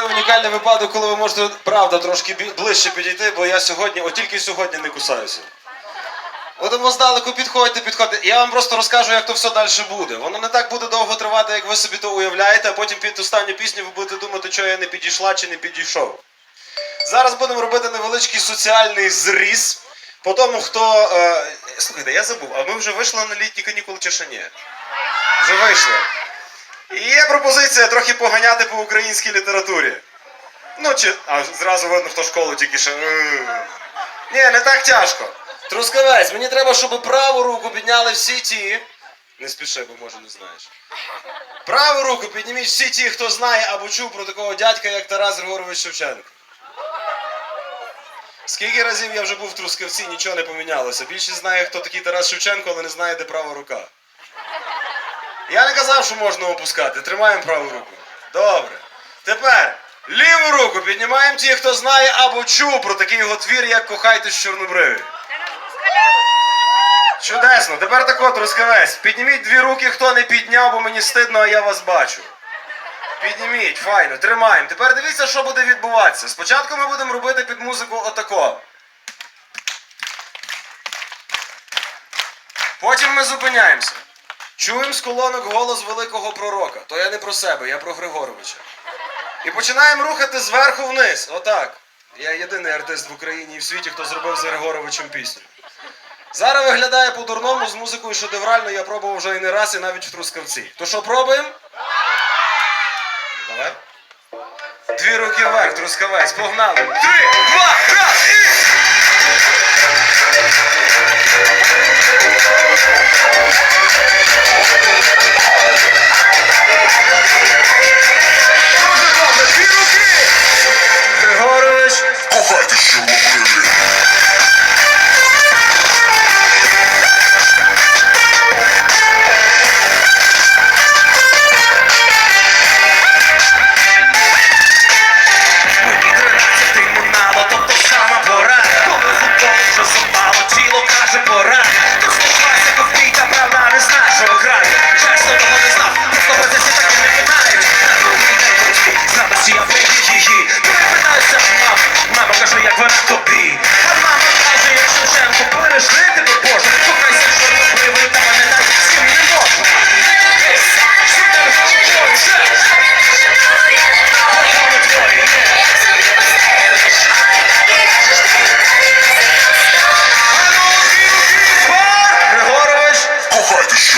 Той унікальний випадок, коли ви можете правда трошки ближче підійти, бо я сьогодні, от тільки сьогодні не кусаюся. Ви здалеку підходьте, підходьте. Я вам просто розкажу, як то все далі буде. Воно не так буде довго тривати, як ви собі то уявляєте, а потім під останню пісню ви будете думати, що я не підійшла чи не підійшов. Зараз будемо робити невеличкий соціальний зріз. По тому, хто. Е... Слухайте, я забув, а ми вже вийшли на літні канікули чи ще ні? Вже вийшли. Є пропозиція трохи поганяти по українській літературі. Ну, чи. А зразу видно, хто школу тільки ще. Ні, не так тяжко. Трускавець, мені треба, щоб праву руку підняли всі ті. Не спіши, бо може не знаєш. Праву руку підніміть всі ті, хто знає або чув про такого дядька, як Тарас Григорович Шевченко. Скільки разів я вже був в Трускавці, нічого не помінялося. Більшість знає, хто такий Тарас Шевченко, але не знає, де права рука. Я не казав, що можна опускати. Тримаємо праву руку. Добре. Тепер ліву руку піднімаємо ті, хто знає або чув про такий його твір, як кохайте з Чорнобриві. Чудесно. Тепер так от, Трускавець. Підніміть дві руки, хто не підняв, бо мені стидно, а я вас бачу. Підніміть, файно, тримаємо. Тепер дивіться, що буде відбуватися. Спочатку ми будемо робити під музику отако. Потім ми зупиняємося. Чуємо з колонок голос великого пророка. То я не про себе, я про Григоровича. І починаємо рухати зверху вниз. Отак. Я єдиний артист в Україні і в світі, хто зробив з Григоровичем пісню. Зараз виглядає по-дурному з музикою шедеврально, я пробував вже і не раз, і навіть в Трускавці. То що пробуємо? Давай. Дві руки вверх, трускавець, погнали. Три, два, раз і...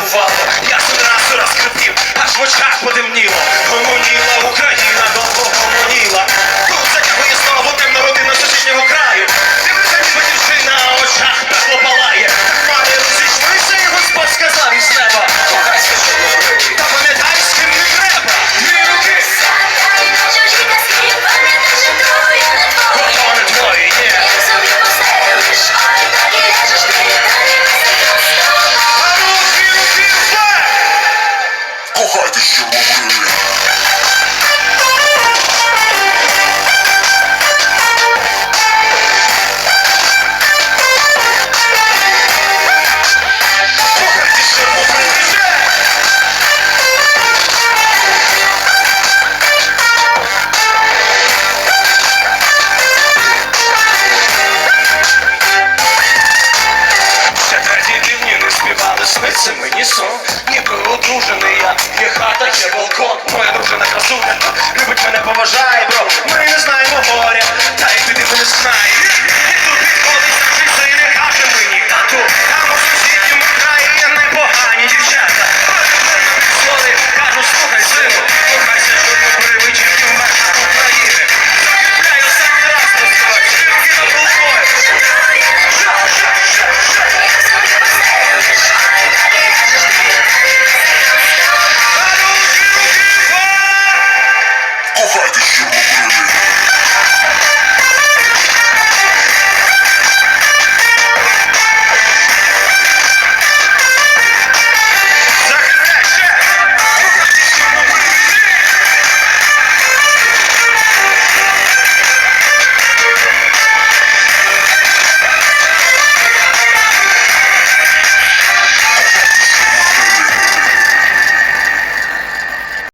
бувало. Я один раз розкрипів, аж в очах потемніло. Гомоніла Україна, Кохайте, що хата, балкон Моя дружина красуня, любить мене, поважає, бро. Ми не знаємо горя, та й ти не знає